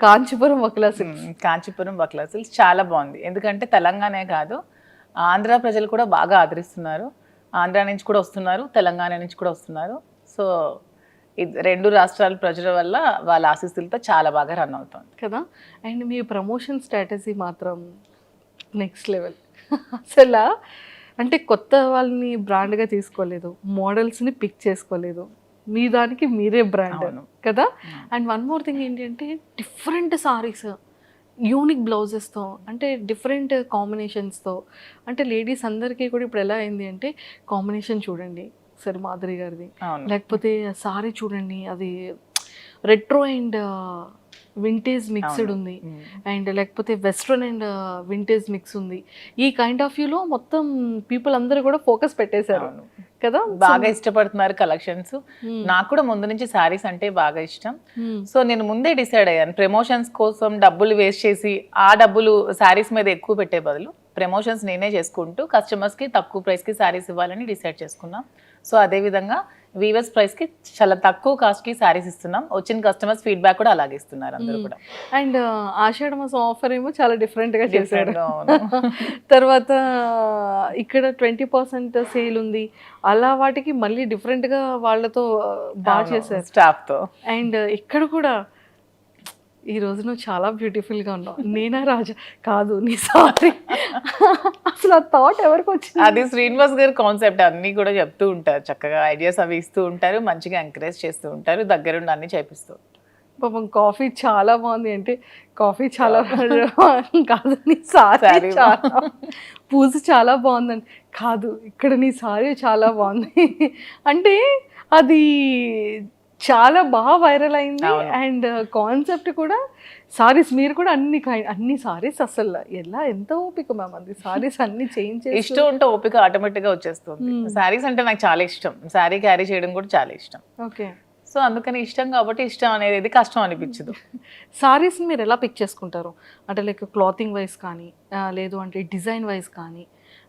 కాంచీపురం వకలా silks. Kanchipuram silks చాలా బాగుంది. ఎందుకంటే తెలంగాణే కాదు. ఆంధ్ర ప్రజలు కూడా బాగా ఆదరిస్తున్నారు. ఆంధ్ర నుంచి కూడా వస్తున్నారు తెలంగాణ నుంచి కూడా వస్తున్నారు. సో ఇది రెండు రాష్ట్రాల ప్రజల వల్ల వాళ్ళ ఆశీస్సులతో చాలా బాగా రన్ అవుతుంది. కదా? అండ్ మీ ప్రమోషన్ స్ట్రాటజీ మాత్రం నెక్స్ట్ లెవెల్. అసలు అంటే కొత్త వాళ్ళని బ్రాండ్గా తీసుకోలేదు. మోడల్స్ని పిక్ చేసుకోలేదు. మీ దానికి మీరే బ్రాండ్. కదా? అండ్ వన్ మోర్ థింగ్ ఏంటి అంటే డిఫరెంట్ సారీస్ యూనిక్ బ్లౌజెస్తో అంటే డిఫరెంట్ కాంబినేషన్స్తో అంటే లేడీస్ అందరికీ కూడా ఇప్పుడు ఎలా అయింది అంటే కాంబినేషన్ చూడండి సరే మాధురి గారిది. లేకపోతే సారీ చూడండి అది రెట్రో అండ్ వింటేజ్ మిక్స్డ్. ఉంది. అండ్ లేకపోతే వెస్ట్రన్ అండ్ వింటేజ్ మిక్స్ ఉంది. ఈ కైండ్ ఆఫ్ వ్యూలో మొత్తం పీపుల్ అందరూ కూడా ఫోకస్ పెట్టేశారు. కదా? బాగా ఇష్టపడుతున్నారు కలెక్షన్స్. Hmm. నాకు కూడా ముందు నుంచి శారీస్ అంటే బాగా ఇష్టం. Hmm. సో నేను ముందే డిసైడ్ అయ్యాను. ప్రమోషన్స్ కోసం డబ్బులు వేస్ట్ చేసి ఆ డబ్బులు శారీస్ మీద ఎక్కువ పెట్టే బదులు ప్రమోషన్స్ నేనే చేసుకుంటూ కస్టమర్స్కి తక్కువ ప్రైస్కి శారీస్ ఇవ్వాలని డిసైడ్ చేసుకున్నాం. సో అదేవిధంగా వీవర్స్ ప్రైస్కి చాలా తక్కువ కాస్ట్కి శారీస్ ఇస్తున్నాం. వచ్చిన కస్టమర్స్ ఫీడ్బ్యాక్ కూడా అలాగే ఇస్తున్నారు అందరూ కూడా. అండ్ ఆషాఢ మాసం ఆఫర్ ఏమో చాలా డిఫరెంట్గా చేశారు Different గా అవును. తర్వాత ఇక్కడ ట్వంటీ పర్సెంట్ సేల్ ఉంది. అలా వాటికి మళ్ళీ డిఫరెంట్గా వాళ్ళతో బాగా అవును, చేశారు. Staff తో. అండ్ ఇక్కడ కూడా ఈ రోజు నువ్వు చాలా బ్యూటిఫుల్గా ఉన్నావు. నేనా రాజా? కాదు నీ సారీ. అసలు ఆ థాట్ ఎవరికి వచ్చింది? అది శ్రీనివాస్ గారి కాన్సెప్ట్ అన్ని కూడా చెప్తూ ఉంటారు. చక్కగా ఐడియాస్ అవి ఇస్తూ ఉంటారు మంచిగా ఎంకరేజ్ చేస్తూ ఉంటారు దగ్గరుండి అన్ని చేపిస్తూ. పాపం కాఫీ చాలా బాగుంది. అంటే కాఫీ చాలా కాదు నీ సారీ చాలా పూజ చాలా బాగుందండి. కాదు ఇక్కడ నీ సారీ చాలా బాగుంది. అంటే అది చాలా బాగా వైరల్ అయింది. అండ్ కాన్సెప్ట్ కూడా సారీస్ మీరు కూడా అన్ని అన్ని సారీస్ అసలు ఎలా ఎంత ఓపిక మ్యామ్ అది? సారీస్ అన్ని చేంజ్ ఇష్టం ఉంటే ఓపిక ఆటోమేటిక్గా వచ్చేస్తుంది. Hmm. శారీస్ అంటే నాకు చాలా ఇష్టం. శారీ క్యారీ చేయడం కూడా చాలా ఇష్టం. ఓకే సో అందుకని ఇష్టం కాబట్టి ఇష్టం అనేది కష్టం అనిపించదు. సారీస్ మీరు ఎలా పిక్ చేసుకుంటారు? అంటే లైక్ క్లాతింగ్ వైజ్ కానీ ఆ, లేదు అంటే డిజైన్ వైజ్ కానీ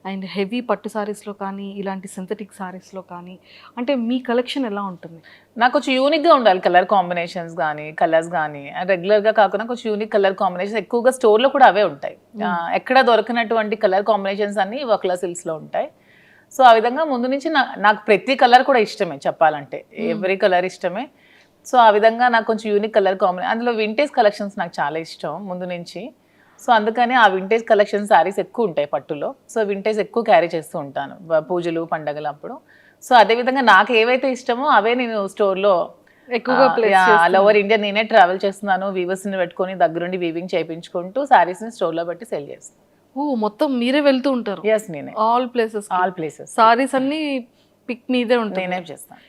అండ్ హెవీ పట్టు సారీస్లో కానీ ఇలాంటి సింథటిక్ సారీస్లో కానీ అంటే మీ కలెక్షన్ ఎలా ఉంటుంది? నాకు కొంచెం యూనిక్గా ఉండాలి కలర్ కాంబినేషన్స్ కానీ కలర్స్ కానీ రెగ్యులర్గా కాకుండా కొంచెం యూనిక్ కలర్ కాంబినేషన్ ఎక్కువగా స్టోర్లో కూడా అవే ఉంటాయి. ఆ, ఎక్కడ దొరకనటువంటి కలర్ కాంబినేషన్స్ అన్ని వక్లా సిల్క్స్లో ఉంటాయి. సో ఆ విధంగా ముందు నుంచి నాకు ప్రతి కలర్ కూడా ఇష్టమే చెప్పాలంటే. ఎవ్రీ కలర్ ఇష్టమే. సో ఆ విధంగా నాకు కొంచెం యూనిక్ కలర్ కాంబినేషన్ అందులో వింటేజ్ కలెక్షన్స్ నాకు చాలా ఇష్టం ముందు నుంచి. సో అందుకని ఆ వింటేజ్ కలెక్షన్ సారీస్ ఎక్కువ ఉంటాయి పట్టులో. సో వింటేజ్ ఎక్కువ క్యారీ చేస్తూ ఉంటాను. పూజలు పండగలు అప్పుడు. సో అదే విధంగా నాకు ఏవైతే ఇష్టమో అవే నేను స్టోర్లో ఎక్కువగా ఆల్ ఓవర్ ఇండియా నేనే ట్రావెల్ చేస్తున్నాను. వీవర్స్ని పెట్టుకొని దగ్గరుండి వీవింగ్ చేయించుకుంటూ సారీస్ని స్టోర్లో పెట్టి సెల్ చేస్తాను. ఓ మొత్తం మీరే వెళ్తూ ఉంటారు? ఎస్ నేనే. All places all places saris అన్ని పిక్ మీదే ఉంటాయి నేనే చేస్తాను.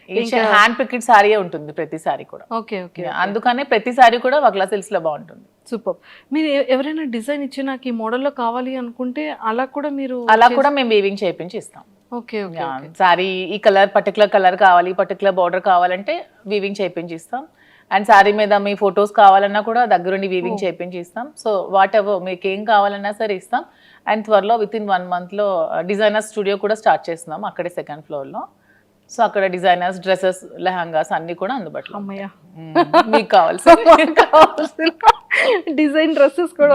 హ్యాండ్ పికెట్ సారీ ఉంటుంది ప్రతి సారీ కూడా. ఓకే ఓకే అందుకనే ప్రతి సారీ కూడా వక్లా సిల్క్స్లో బాగుంటుంది. సూపర్. మీరు ఎవరైనా డిజైన్ ఇచ్చి నాకు ఈ మోడల్లో కావాలి అనుకుంటే అలా కూడా మీరు అలా కూడా మేము వీవింగ్ చేయించి ఇస్తాం. ఓకే ఓకే సారీ ఈ కలర్ పర్టికులర్ కలర్ కావాలి పర్టికులర్ బార్డర్ కావాలంటే వీవింగ్ చేయించి ఇస్తాం. అండ్ సారీ మీద మీ ఫొటోస్ కావాలన్నా కూడా దగ్గరుండి వీవింగ్ చేయించి ఇస్తాం సో వాట్ ఎవర్ మీకు ఏం కావాలన్నా సరే ఇస్తాం. అండ్ త్వరలో విత్ ఇన్ వన్ మంత్లో డిజైనర్ స్టూడియో కూడా స్టార్ట్ చేస్తున్నాం అక్కడే సెకండ్ ఫ్లోర్లో సో అక్కడ డిజైనర్స్ డ్రెస్సెస్ లెహంగాస్ అన్ని కూడా అందుబాటులో అమ్మయ్య. మ్మ్. మీకు కావాల్సి డిజైన్ డ్రెస్సెస్ కూడా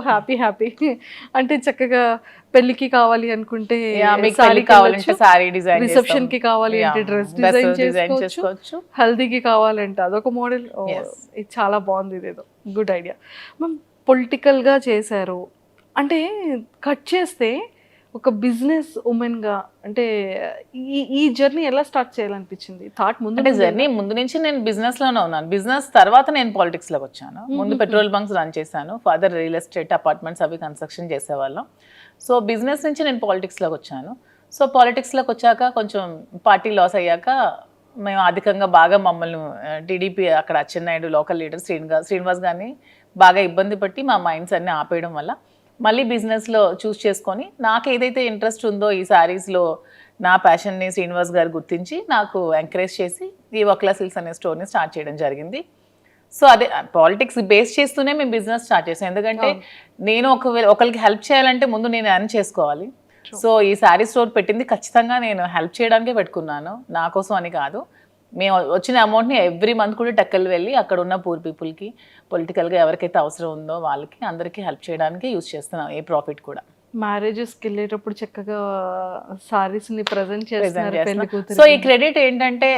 హ్యాపీ హ్యాపీ. అంటే చక్కగా పెళ్ళికి కావాలి అనుకుంటే పెళ్ళి కావాలంటే. సారీ డిజైన్ Reception కి కావాలి అంటే dress design చేసుకోవచ్చు. హల్దీకి కావాలంటే అదొక మోడల్. ఇది చాలా బాగుంది ఇదేదో గుడ్ ఐడియా మ్యామ్ పొలిటికల్గా చేశారు. అంటే కట్ చేస్తే ఒక బిజినెస్ ఉమెన్గా అంటే ఈ ఈ జర్నీ ఎలా స్టార్ట్ చేయాలనిపించింది? థాట్ ముందు అంటే జర్నీ ముందు నుంచి నేను బిజినెస్లోనే ఉన్నాను. బిజినెస్ తర్వాత నేను పాలిటిక్స్లోకి వచ్చాను ముందు పెట్రోల్ బంక్స్ రన్ చేశాను. ఫాదర్ రియల్ ఎస్టేట్ అపార్ట్మెంట్స్ అవి కన్స్ట్రక్షన్ చేసేవాళ్ళం. సో బిజినెస్ నుంచి నేను పాలిటిక్స్లోకి వచ్చాను. సో పాలిటిక్స్లోకి వచ్చాక కొంచెం పార్టీ లాస్ అయ్యాక మేము అధికంగా బాగా మమ్మల్ని టీడీపీ అక్కడ అచ్చెన్నాయుడు లోకల్ లీడర్ శ్రీనివాస్ శ్రీనివాస్ గారిని బాగా ఇబ్బంది పట్టి మా మైండ్స్ అన్ని ఆపేయడం వల్ల మళ్ళీ బిజినెస్లో చూస్ చేసుకొని నాకు ఏదైతే ఇంట్రెస్ట్ ఉందో ఈ శారీస్లో నా ప్యాషన్ని శ్రీనివాస్ గారు గుర్తించి నాకు ఎంకరేజ్ చేసి ఈ వక్లా సిల్క్స్ అనే స్టోర్ని స్టార్ట్ చేయడం జరిగింది. సో అదే పాలిటిక్స్ బేస్ చేస్తూనే మేము బిజినెస్ స్టార్ట్ చేసాం. ఎందుకంటే నేను ఒకవేళ ఒకరికి హెల్ప్ చేయాలంటే ముందు నేను ఎర్న్ చేసుకోవాలి. సో ఈ శారీ స్టోర్ పెట్టింది ఖచ్చితంగా నేను హెల్ప్ చేయడానికే పెట్టుకున్నాను. నా కోసం అని కాదు. మేము వచ్చిన అమౌంట్ని ఎవ్రీ మంత్ కూడా టెక్కల్ వెళ్ళి అక్కడ ఉన్న పూర్ పీపుల్కి పొలిటికల్గా ఎవరికైతే అవసరం ఉందో వాళ్ళకి అందరికీ హెల్ప్ చేయడానికి యూస్ చేస్తున్నాం ఏ ప్రాఫిట్ కూడా. మ్యారేజెస్కి వెళ్ళేటప్పుడు చక్కగా సారీస్ని ప్రజెంట్ చేస్తున్నారు సో ఈ క్రెడిట్ ఏంటంటే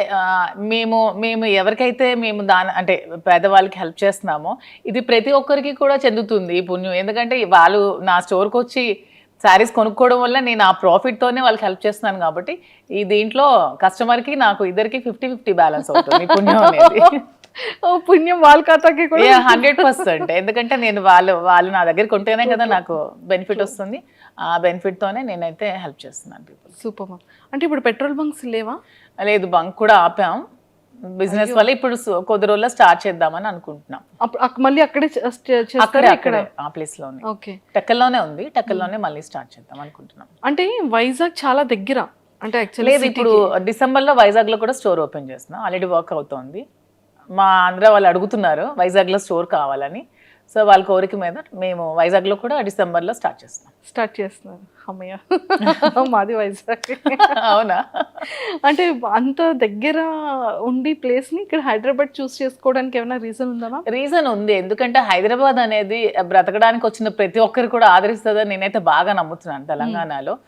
మేము మేము ఎవరికైతే మేము దాని అంటే పేదవాళ్ళకి హెల్ప్ చేస్తున్నామో ఇది ప్రతి ఒక్కరికి కూడా చెందుతుంది ఈ పుణ్యం. ఎందుకంటే వాళ్ళు నా స్టోర్కి వచ్చి శారీస్ కొనుక్కోవడం వల్ల నేను ఆ ప్రాఫిట్తోనే వాళ్ళకి హెల్ప్ చేస్తున్నాను కాబట్టి ఈ దీంట్లో కస్టమర్కి నాకు ఇద్దరికి ఫిఫ్టీ ఫిఫ్టీ బ్యాలెన్స్ అవుతుంది పుణ్యం అనేది. ఓ పుణ్యం వాళ్ళ ఖాతాకి కూడా. హండ్రెడ్ పర్సెంట్ ఎందుకంటే నేను వాళ్ళు వాళ్ళు నా దగ్గర కొంటేనే కదా నాకు బెనిఫిట్ వస్తుంది. ఆ బెనిఫిట్ తోనే నేనైతే హెల్ప్ చేస్తున్నాను పీపుల్ సూపర్ అంటే ఇప్పుడు పెట్రోల్ బంక్స్ లేవా? లేదు బంక్ కూడా ఆపాం. బిజినెస్ వల్ల ఇప్పుడు కొద్ది రోజుల్లో స్టార్ట్ చేద్దామని అనుకుంటున్నాం. మళ్ళీ అక్కడే అక్కడే ఇక్కడ? ఆ ప్లేస్లోనే. ఓకే. టెక్కల్లోనే ఉంది టెక్కల్లోనే మళ్ళీ స్టార్ట్ చేద్దాం అనుకుంటున్నాం. అంటే వైజాగ్ చాలా దగ్గర. అంటే లేదు ఇప్పుడు డిసెంబర్లో వైజాగ్లో కూడా స్టోర్ ఓపెన్ చేస్తున్నాం. ఆల్రెడీ వర్క్ అవుతోంది. మా ఆంధ్ర వాళ్ళు అడుగుతున్నారు వైజాగ్లో స్టోర్ కావాలని. సో వాళ్ళ కోరిక మీద మేము వైజాగ్లో కూడా డిసెంబర్లో స్టార్ట్ చేస్తున్నాం. స్టార్ట్ చేస్తున్నారు. అమ్మయ్య. మాది వైజాగ్. అవునా? అంటే అంత దగ్గర ఉండి ప్లేస్ని ఇక్కడ హైదరాబాద్ చూస్ చేసుకోవడానికి ఏమైనా రీజన్ ఉందా రీజన్ ఉంది. ఎందుకంటే హైదరాబాద్ అనేది బ్రతకడానికి వచ్చిన ప్రతి ఒక్కరు కూడా ఆదరిస్తుందని నేనైతే బాగా నమ్ముతున్నాను తెలంగాణలో.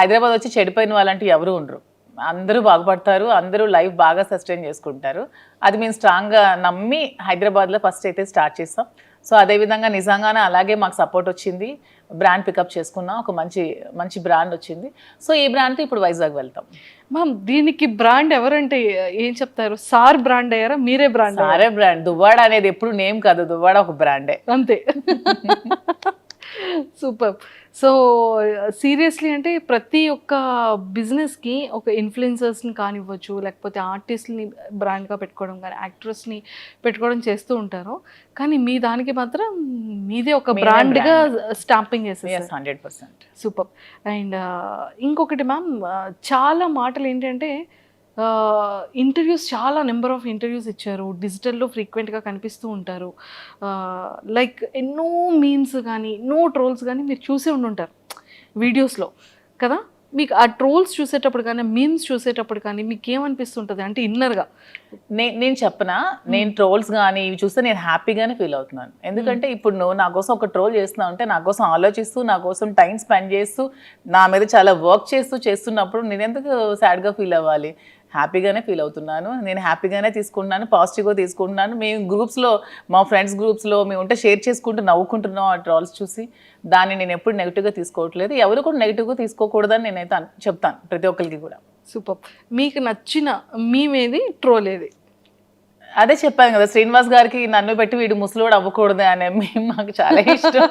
హైదరాబాద్ వచ్చి చెడిపోయిన వాళ్ళంటూ ఎవరు ఉండరు. అందరూ బాగుపడతారు. అందరూ లైఫ్ బాగా సస్టైన్ చేసుకుంటారు. అది మేము స్ట్రాంగ్గా నమ్మి హైదరాబాద్లో ఫస్ట్ అయితే స్టార్ట్ చేస్తాం. సో అదేవిధంగా నిజంగానే అలాగే మాకు సపోర్ట్ వచ్చింది. బ్రాండ్ పికప్ చేసుకున్నాం ఒక మంచి మంచి బ్రాండ్ వచ్చింది. సో ఈ బ్రాండ్తో ఇప్పుడు వైజాగ్ వెళ్తాం. మ్యామ్ దీనికి బ్రాండ్ ఎవరంటే ఏం చెప్తారు? సార్ బ్రాండ్ అయ్యారా? మీరే బ్రాండ్ సారే బ్రాండ్ దువ్వాడ అనేది ఎప్పుడు నేమ్ కాదు. దువ్వాడ ఒక బ్రాండే అంతే. సూపర్. సో సీరియస్లీ అంటే ప్రతి ఒక్క బిజినెస్కి ఒక ఇన్ఫ్లుయెన్సర్స్ని కానివ్వచ్చు లేకపోతే ఆర్టిస్ట్ని బ్రాండ్గా పెట్టుకోవడం కానీ యాక్ట్రెస్ని పెట్టుకోవడం చేస్తూ ఉంటారు. కానీ మీ దానికి మాత్రం మీదే ఒక బ్రాండ్గా స్టాంపింగ్ చేసేసారు. Hundred percent super. అండ్ ఇంకొకటి మ్యామ్ చాలా మాటలు ఏంటంటే ఇంటర్వ్యూస్ చాలా నెంబర్ ఆఫ్ ఇంటర్వ్యూస్ ఇచ్చారు. డిజిటల్లో ఫ్రీక్వెంట్గా కనిపిస్తూ ఉంటారు. లైక్ ఎన్నో మీమ్స్ కానీ ఎన్నో ట్రోల్స్ కానీ మీరు చూసే ఉండుంటారు వీడియోస్లో. కదా? మీకు ఆ ట్రోల్స్ చూసేటప్పుడు కానీ మీమ్స్ చూసేటప్పుడు కానీ మీకు ఏమనిపిస్తుంటుంది అంటే ఇన్నర్గా. నే- నేను చెప్పనా? నేను ట్రోల్స్ కానీ ఇవి చూస్తే నేను హ్యాపీగానే ఫీల్ అవుతున్నాను. ఎందుకంటే ఇప్పుడు నువ్వు నా కోసం ఒక ట్రోల్ చేస్తున్నావు అంటే నా కోసం ఆలోచిస్తూ నా కోసం టైం స్పెండ్ చేస్తూ నా మీద చాలా వర్క్ చేస్తూ చేస్తున్నప్పుడు నేను ఎందుకు సాడ్గా ఫీల్ అవ్వాలి? హ్యాపీగానే ఫీల్ అవుతున్నాను. నేను హ్యాపీగానే తీసుకుంటున్నాను పాజిటివ్గా తీసుకుంటున్నాను. మేము గ్రూప్స్లో మా ఫ్రెండ్స్ గ్రూప్స్లో మేము ఉంటే షేర్ చేసుకుంటూ నవ్వుకుంటున్నాం ఆ ట్రాల్స్ చూసి. దాన్ని నేను ఎప్పుడు నెగిటివ్గా తీసుకోవట్లేదు. ఎవరు కూడా నెగిటివ్గా తీసుకోకూడదని నేనైతే చెప్తాను ప్రతి ఒక్కరికి కూడా. సూపర్. మీకు నచ్చిన మీమేది ట్రోల్ ఏది? అదే చెప్పాను కదా శ్రీనివాస్ గారికి నన్ను పెట్టి వీడు ముసలోడు అవ్వకూడదు అనే మేము మాకు చాలా ఇష్టం.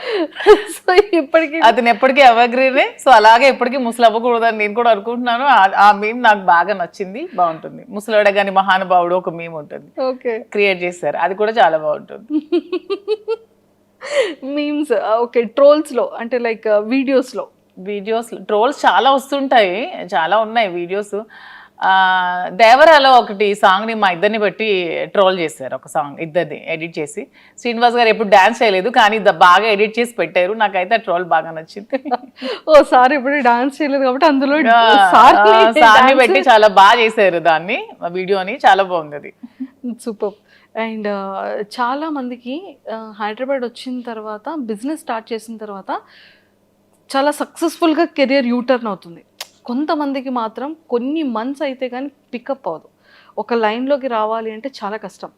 సో ఇప్పటికీ అతను ఎప్పటికీ ఎవగ్రీనే సో అలాగే ఎప్పటికీ ముసలు అవ్వకూడదు అని నేను కూడా అనుకుంటున్నాను. ఆ- మీమ్ నాకు బాగా నచ్చింది బాగుంటుంది. ముసలోడే కానీ మహానుభావుడు ఒక మీమ్ ఉంటుంది. ఓకే. క్రియేట్ చేశారు. అది కూడా చాలా బాగుంటుంది. మీమ్స్ ఓకే ట్రోల్స్లో అంటే లైక్ వీడియోస్లో వీడియోస్ ట్రోల్స్ చాలా వస్తుంటాయి. చాలా ఉన్నాయి వీడియోస్ దేవరాలో ఒకటి సాంగ్ని మా ఇద్దరిని బట్టి ట్రోల్ చేశారు ఒక సాంగ్ ఇద్దరిని ఎడిట్ చేసి. శ్రీనివాస్ గారు ఎప్పుడు డాన్స్ చేయలేదు కానీ బాగా ఎడిట్ చేసి పెట్టారు. నాకైతే ఆ ట్రోల్ బాగా నచ్చింది. ఓ సార్ ఇప్పుడు డాన్స్ చేయలేదు కాబట్టి అందులో సార్ని పెట్టి చాలా బాగా చేశారు దాన్ని. వీడియోని చాలా బాగుంది అది సూపర్. అండ్ చాలా మందికి హైదరాబాద్ వచ్చిన తర్వాత బిజినెస్ స్టార్ట్ చేసిన తర్వాత చాలా సక్సెస్ఫుల్గా కెరియర్ యూటర్న్ అవుతుంది. కొంతమందికి మాత్రం కొన్ని మంత్స్ అయితే కానీ పికప్ అవ్వదు. ఒక లైన్లోకి రావాలి అంటే చాలా కష్టం.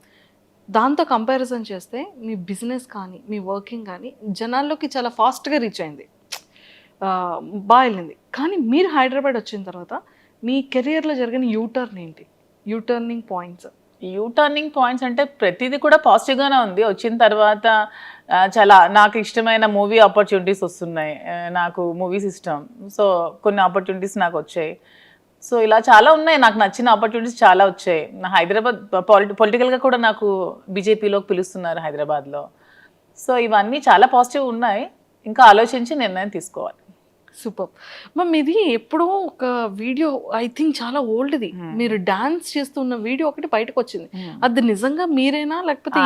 దాంతో కంపారిజన్ చేస్తే మీ బిజినెస్ కానీ మీ వర్కింగ్ కానీ జనాల్లోకి చాలా ఫాస్ట్గా రీచ్ అయింది. బాగా వెళ్ళింది. కానీ మీరు హైదరాబాద్ వచ్చిన తర్వాత మీ కెరియర్లో జరిగిన యూటర్న్ ఏంటి? U turning points U turning points అంటే ప్రతిదీ కూడా పాజిటివ్గానే ఉంది. వచ్చిన తర్వాత చాలా నాకు ఇష్టమైన మూవీ ఆపర్చునిటీస్ వస్తున్నాయి. నాకు మూవీస్ ఇష్టం సో కొన్ని ఆపర్చునిటీస్ నాకు వచ్చాయి. సో ఇలా చాలా ఉన్నాయి. నాకు నచ్చిన ఆపర్చునిటీస్ చాలా వచ్చాయి. నా హైదరాబాద్ పొలిటి పొలిటికల్గా కూడా నాకు బీజేపీలోకి పిలుస్తున్నారు హైదరాబాద్లో. సో ఇవన్నీ చాలా పాజిటివ్ ఉన్నాయి. ఇంకా ఆలోచించి నిర్ణయం తీసుకోవాలి. సూపర్. మ్యామ్ ఇది ఎప్పుడో ఒక వీడియో ఐ థింక్ చాలా ఓల్డ్ది. మీరు డాన్స్ చేస్తున్న వీడియో ఒకటి బయటకు వచ్చింది అది నిజంగా మీరేనా? లేకపోతే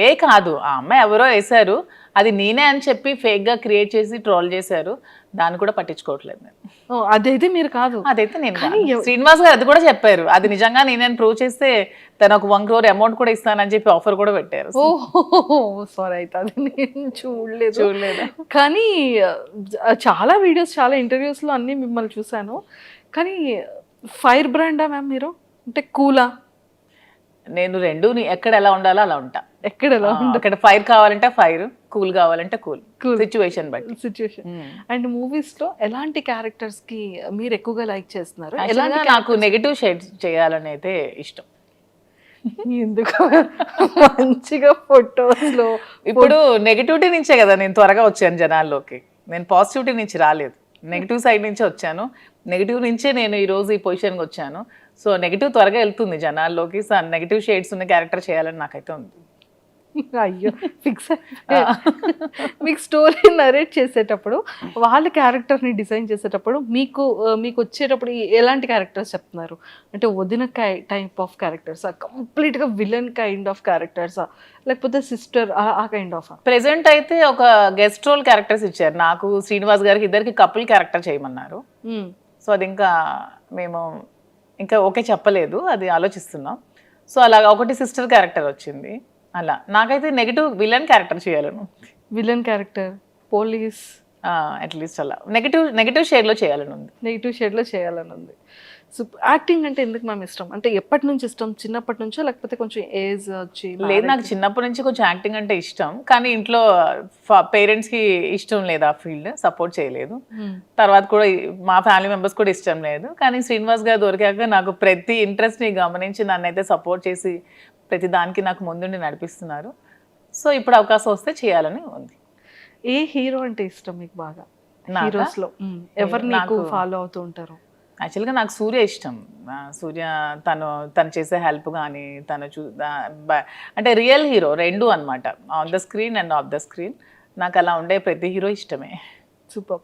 ఏ కాదు. ఆ అమ్మాయి ఎవరో వేశారు. అది నేనే అని చెప్పి fake గా క్రియేట్ చేసి ట్రోల్ చేశారు. దాన్ని కూడా పట్టించుకోవట్లేదు నేను. అదైతే మీరు కాదు. అదైతే నేను శ్రీనివాస్ గారు అది కూడా చెప్పారు. అది నిజంగా నేనని ప్రూవ్ చేస్తే తను ఒక వన్ క్రోర్ అమౌంట్ కూడా ఇస్తానని చెప్పి ఆఫర్ కూడా పెట్టారు. సారీ అయితే అది నేను చూడలేదు. చూడలేదు. కానీ చాలా వీడియోస్ చాలా ఇంటర్వ్యూస్లో అన్ని మిమ్మల్ని చూశాను. కానీ ఫైర్ బ్రాండా మ్యామ్ మీరు? అంటే కూలా నేను రెండు ఎక్కడ ఎలా ఉండాలో అలా ఉంటా. ఎక్కడ ఎలా అక్కడ ఫైర్ కావాలంటే ఫైర్ కూల్ కావాలంటే కూల్. Cool. సిచ్యువేషన్ బట్టి. సిచ్యువేషన్ అండ్ మూవీస్లో ఎలాంటి క్యారెక్టర్స్కి మీరు ఎక్కువగా లైక్ చేస్తున్నారు? ఎలాంటి నాకు నెగటివ్ షేడ్స్ చేయాలని అయితే ఇష్టం. ఎందుకు? మంచిగా ఫొటోస్లో ఇప్పుడు నెగిటివిటీ నుంచే కదా నేను త్వరగా వచ్చాను జనాల్లోకి. నేను పాజిటివిటీ నుంచి రాలేదు. నెగిటివ్ సైడ్ నుంచి వచ్చాను. నెగిటివ్ నుంచే నేను ఈ రోజు ఈ పొజిషన్కి వచ్చాను. సో నెగిటివ్ త్వరగా వెళ్తుంది జనాల్లోకి. సో నెగిటివ్ షేడ్స్ ఉన్న క్యారెక్టర్ చేయాలని నాకైతే ఉంది. అయ్యో ఫిక్స్ మీకు స్టోరీ నరేట్ చేసేటప్పుడు వాళ్ళ క్యారెక్టర్ని డిజైన్ చేసేటప్పుడు మీకు మీకు వచ్చేటప్పుడు ఎలాంటి క్యారెక్టర్స్ చెప్తున్నారు? అంటే వదిన టైప్ ఆఫ్ క్యారెక్టర్సా కంప్లీట్గా విలన్ కైండ్ ఆఫ్ క్యారెక్టర్సా లేకపోతే సిస్టర్ ఆ కైండ్ ఆఫ్ ప్రెసెంట్ అయితే ఒక గెస్ట్ రోల్ క్యారెక్టర్స్ ఇచ్చారు. నాకు శ్రీనివాస్ గారికి ఇద్దరికి కపుల్ క్యారెక్టర్ చేయమన్నారు. సో అది ఇంకా మేము ఇంకా ఓకే చెప్పలేదు. అది ఆలోచిస్తున్నాం. సో అలా ఒకటి సిస్టర్ క్యారెక్టర్ వచ్చింది. అలా. నాకైతే negative villain character చేయాలను. Villain character police at least అలా. నెగిటివ్ నెగిటివ్ షేడ్లో చేయాలని ఉంది. నెగిటివ్ షేడ్లో చేయాలని ఉంది. సో యాక్టింగ్ అంటే ఎందుకు మ్యామ్ ఇష్టం? అంటే ఎప్పటి నుంచి ఇష్టం? చిన్నప్పటి నుంచో లేకపోతే కొంచెం ఏజ్ వచ్చి లేదు నాకు చిన్నప్పటి నుంచి కొంచెం యాక్టింగ్ అంటే ఇష్టం. కానీ ఇంట్లో పేరెంట్స్కి ఇష్టం లేదు ఆ ఫీల్డ్ సపోర్ట్ చేయలేదు. Hmm. తర్వాత కూడా మా ఫ్యామిలీ మెంబర్స్ కూడా ఇష్టం లేదు. కానీ శ్రీనివాస్ గారు దొరికాక నాకు ప్రతి ఇంట్రెస్ట్ని గమనించి నన్ను అయితే సపోర్ట్ చేసి ప్రతి దానికి నాకు ముందుండి నడిపిస్తున్నారు. సో ఇప్పుడు అవకాశం వస్తే చేయాలని ఉంది. ఏ హీరో అంటే ఇష్టం మీకు బాగా? హీరోస్లో ఎవరు నీకు ఫాలో అవుతూ ఉంటారు? యాక్చువల్గా నాకు సూర్య ఇష్టం. సూర్య తను తను చేసే హెల్ప్ కానీ తను చూ అంటే రియల్ హీరో రెండు అన్నమాట. On the screen and off the screen నాకు అలా ఉండే ప్రతి హీరో ఇష్టమే. సూపర్.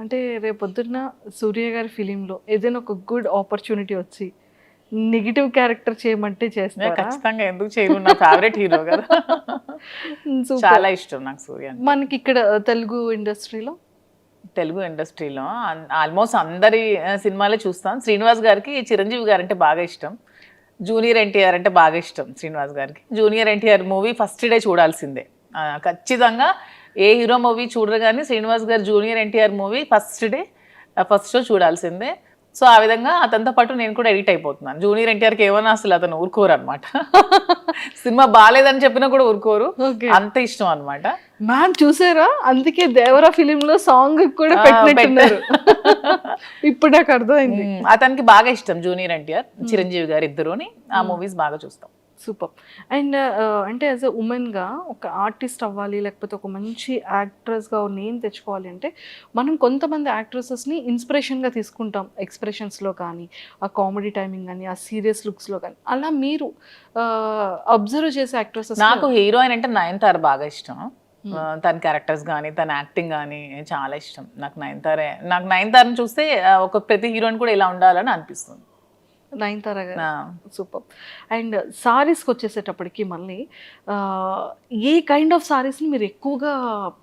అంటే రేపొద్దున్న సూర్య గారి ఫిలింలో ఏదైనా ఒక గుడ్ ఆపర్చునిటీ వచ్చి నెగిటివ్ క్యారెక్టర్ చేయమంటే చేస్తారా? ఖచ్చితంగా ఎందుకు చేయను? నా ఫేవరెట్ హీరో కదా. Super. చాలా ఇష్టం నాకు సూర్య. మనకి ఇక్కడ తెలుగు ఇండస్ట్రీలో? తెలుగు ఇండస్ట్రీలో. ఆల్మోస్ట్ అందరి సినిమాలే చూస్తాం. శ్రీనివాస్ గారికి చిరంజీవి గారు అంటే బాగా ఇష్టం. జూనియర్ ఎన్టీఆర్ అంటే బాగా ఇష్టం శ్రీనివాస్ గారికి. Junior NTR movie first day చూడాల్సిందే. ఖచ్చితంగా ఏ హీరో మూవీ చూడరు కానీ శ్రీనివాస్ గారు junior NTR movie first day first show చూడాల్సిందే. సో ఆ విధంగా అతనితో పాటు నేను కూడా ఎడిట్ అయిపోతున్నాను. జూనియర్ ఎన్టీఆర్కి ఏమన్నా అసలు అతను ఊరుకోరు అనమాట సినిమా బాగాలేదని చెప్పినా కూడా ఊరుకోరు. అంత ఇష్టం అనమాట మ్యామ్ చూసారా? అందుకే దేవరా ఫిలిం లో సాంగ్ కూడా పెట్టినట్టున్నారు. ఇప్పుడు నాకు అర్థమైంది. అతనికి బాగా ఇష్టం జూనియర్ ఎన్టీఆర్ చిరంజీవి గారు ఇద్దరుని. ఆ మూవీస్ బాగా చూస్తాం. సూపర్. అండ్ అంటే యాజ్ ఎ ఉమెన్గా ఒక ఆర్టిస్ట్ అవ్వాలి లేకపోతే ఒక మంచి యాక్ట్రెస్గా నేమ్ తెచ్చుకోవాలి అంటే మనం కొంతమంది యాక్ట్రెసెస్ని ఇన్స్పిరేషన్గా తీసుకుంటాం. ఎక్స్ప్రెషన్స్లో కానీ ఆ కామెడీ టైమింగ్ కానీ ఆ సీరియస్ లుక్స్లో కానీ. అలా మీరు అబ్జర్వ్ చేసే యాక్ట్రెసెస్ నాకు హీరోయిన్ అంటే నయనతార బాగా ఇష్టం. ఆ, తన క్యారెక్టర్స్ కానీ తన యాక్టింగ్ కానీ చాలా ఇష్టం. నాకు నయనతారే నాకు నయనతారని చూస్తే ఒక ప్రతి హీరోయిన్ కూడా ఇలా ఉండాలని అనిపిస్తుంది. నయనతార గారు సూపర్. అండ్ సారీస్కి వచ్చేసేటప్పటికి మళ్ళీ ఏ కైండ్ ఆఫ్ సారీస్ని మీరు ఎక్కువగా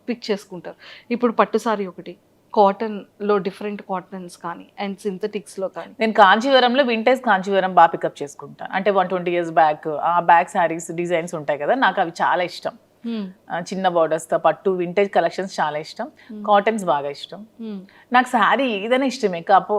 పిక్ చేసుకుంటారు? ఇప్పుడు పట్టు సారీ ఒకటి కాటన్లో డిఫరెంట్ కాటన్స్ కానీ అండ్ సింథటిక్స్లో కానీ. నేను కాంచీవరంలో వింటేజ్ కాంచీవరం బాగా పికప్ చేసుకుంటాను అంటే వన్ ట్వంటీ ఇయర్స్ బ్యాక్ ఆ బ్యాక్ శారీస్ డిజైన్స్ ఉంటాయి కదా నాకు అవి చాలా ఇష్టం. చిన్న బోర్డర్స్తో పట్టు వింటేజ్ కలెక్షన్స్ చాలా ఇష్టం. కాటన్స్ బాగా ఇష్టం. నాకు శారీ ఏదైనా ఇష్టమే. కాపో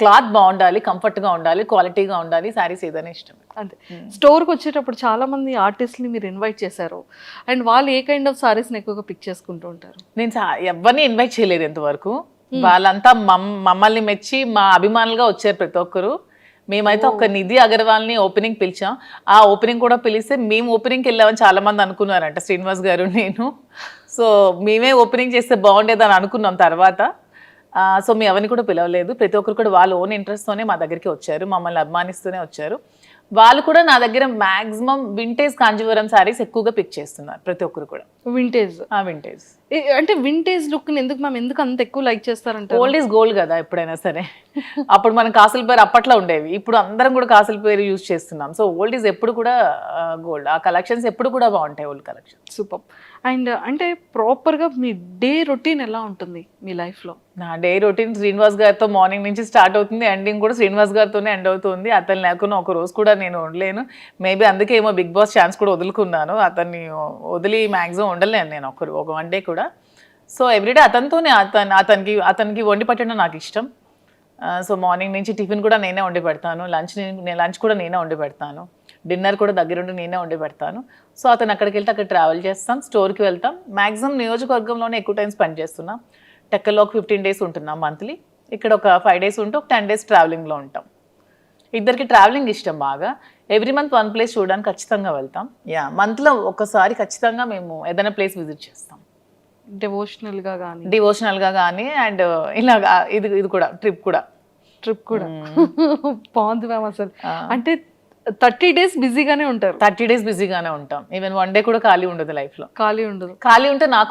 క్లాత్ బాగుండాలి కంఫర్ట్గా ఉండాలి క్వాలిటీగా ఉండాలి శారీస్ ఏదైనా ఇష్టం అంతే. స్టోర్కి వచ్చేటప్పుడు చాలా మంది ఆర్టిస్ట్ని మీరు ఇన్వైట్ చేశారు. అండ్ వాళ్ళు ఏ కైండ్ ఆఫ్ సారీస్ని ఎక్కువగా పిక్ చేసుకుంటూ ఉంటారు? నేను ఎవరిని ఇన్వైట్ చేయలేదు ఇంతవరకు. వాళ్ళంతా మమ్ మమ్మల్ని మెచ్చి మా అభిమానులుగా వచ్చారు ప్రతి ఒక్కరు. మేమైతే ఒక నిధి అగర్వాల్ని ఓపెనింగ్ పిలిచాం. ఆ ఓపెనింగ్ కూడా పిలిస్తే మేము ఓపెనింగ్కి వెళ్ళామని చాలా మంది అనుకున్నారంట శ్రీనివాస్ గారు నేను. సో మేమే ఓపెనింగ్ చేస్తే బాగుండేదని అనుకున్నాం తర్వాత. సో మీ ఎవరిని కూడా పిలవలేదు. ప్రతి ఒక్కరు కూడా వాళ్ళ ఓన్ ఇంట్రెస్ట్తోనే మా దగ్గరికి వచ్చారు. మమ్మల్ని అభిమానిస్తూనే వచ్చారు. వాళ్ళు కూడా నా దగ్గర మాక్సిమం వింటేజ్ కాంజీవరం శారీస్ ఎక్కువగా పిక్ చేస్తున్నారు ప్రతి ఒక్కరు కూడా. వింటేజ్ ఆ వింటేజ్ అంటే వింటేజ్ లుక్ ఎందుకు మ్యామ్ ఎందుకు అంత ఎక్కువ లైక్ చేస్తారంటే ఓల్డ్ ఈజ్ గోల్డ్ కదా ఎప్పుడైనా సరే. అప్పుడు మనం కాసుల పేరు అప్పట్లో ఉండేవి. ఇప్పుడు అందరం కూడా కాసుల పేరు యూజ్ చేస్తున్నాం. సో ఓల్డ్ ఈజ్ ఎప్పుడు కూడా గోల్డ్ ఆ కలెక్షన్స్ ఎప్పుడు కూడా బాగుంటాయి ఓల్డ్ కలెక్షన్ సూపర్ అండ్ అంటే ప్రాపర్గా మీ డే రొటీన్ ఎలా ఉంటుంది మీ లైఫ్లో? నా డే రొటీన్ శ్రీనివాస్ గారితో మార్నింగ్ నుంచి స్టార్ట్ అవుతుంది. ఎండింగ్ కూడా శ్రీనివాస్ గారితోనే ఎండ్ అవుతుంది. అతను లేకుండా ఒక రోజు కూడా నేను ఉండలేను. మేబీ అందుకే ఏమో బిగ్ బాస్ ఛాన్స్ కూడా వదులుకున్నాను. అతన్ని వదిలి మ్యాక్సిమం ఉండలేను నేను ఒకరు ఒక వన్ డే కూడా. సో ఎవ్రీడే అతనితోనే అతను అతనికి అతనికి వండి పెట్టడం నాకు ఇష్టం. సో మార్నింగ్ నుంచి టిఫిన్ కూడా నేనే వండి పెడతాను. లంచ్ నేను లంచ్ కూడా నేనే వండి పెడతాను. డిన్నర్ కూడా దగ్గరుండి నేనే వండి పెడతాను. సో అతను అక్కడికి వెళ్తే అక్కడ ట్రావెల్ చేస్తాం స్టోర్కి వెళ్తాం. మ్యాక్సిమం నియోజకవర్గంలోనే ఎక్కువ టైం స్పెండ్ చేస్తున్నాం. టెక్కల్లో ఒక ఫిఫ్టీన్ డేస్ ఉంటున్నాం మంత్లీ ఇక్కడ ఒక ఫైవ్ డేస్ ఉంటూ ఒక టెన్ డేస్ ట్రావెలింగ్లో ఉంటాం. ఇద్దరికి ట్రావెలింగ్ ఇష్టం బాగా. ఎవ్రీ మంత్ వన్ ప్లేస్ చూడడానికి ఖచ్చితంగా వెళ్తాం. యా మంత్లో ఒకసారి ఖచ్చితంగా మేము ఏదైనా ప్లేస్ విజిట్ చేస్తాం. డెవోషనల్గా కానీ డివోషనల్గా కానీ అండ్ ఇలాగా ఇది ఇది కూడా ట్రిప్ కూడా. ట్రిప్ కూడా. బాగుంది మ్యామ్ అసలు. అంటే థర్టీ డేస్ బిజీగానే ఉంటారు. థర్టీ డేస్ బిజీగానే ఉంటాం. ఈవెన్ వన్ డే కూడా ఖాళీ ఉండదు లైఫ్లో. ఖాళీ ఉండదు. ఖాళీ ఉంటే నాకు